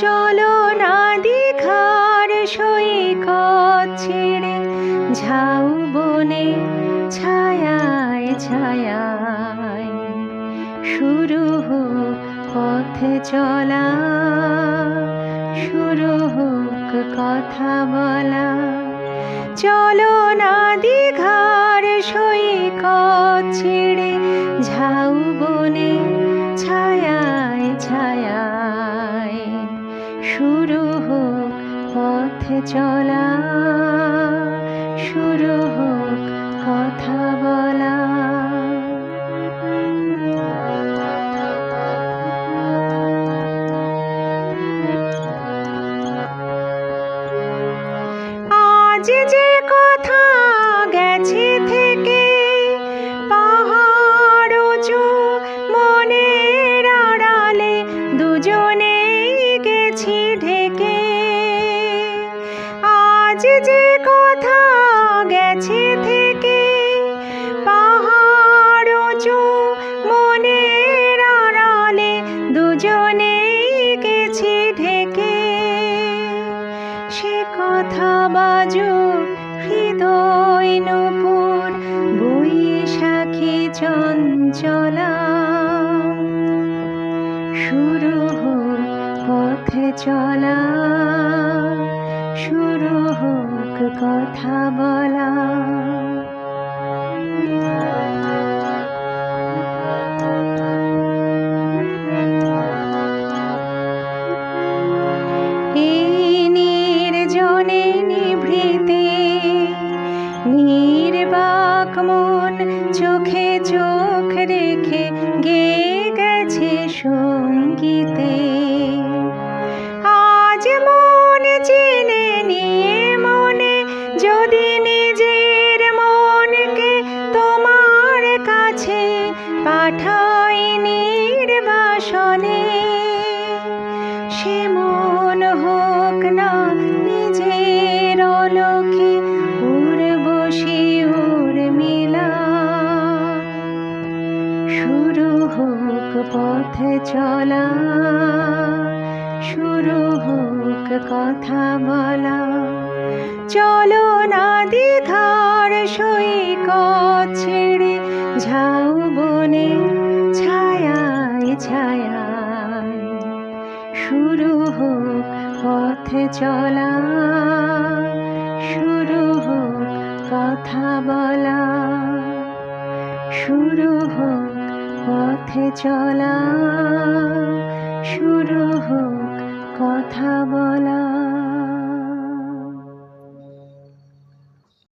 চলো না দীঘার সৈকত ছেড়ে ঝাউ বনে, ছায়ায় ছায়ায়। শুরু হোক পথে চলা, শুরু হোক কথা বলা। চলো না দীঘার সৈকত ছেড়ে পথে চলা শুরু হোক কথা বলা। আজ যে কথা আজ যে কথা গেছে থেকে, পাহাড় উঁচু, মনের আড়ালে দুজনেই গেছি ঢেকে। সে কথা বাজুক হৃদয় নপুর বৈশাখী চঞ্চলা। শুরু হোক পথে চলা। কথা বলা। সে হোক না নিজের অলোকে উর্বশী উর্মিলা শুরু হোক পথে চলা, শুরু হোক কথা বলা। চলো না দীঘার সৈকত ছেড়ে ঝাউ বনে ছায়ায়। শুরু হোক পথে চলা, শুরু হোক কথা বলা, শুরু হোক পথে চলা, শুরু হোক কথা বলা।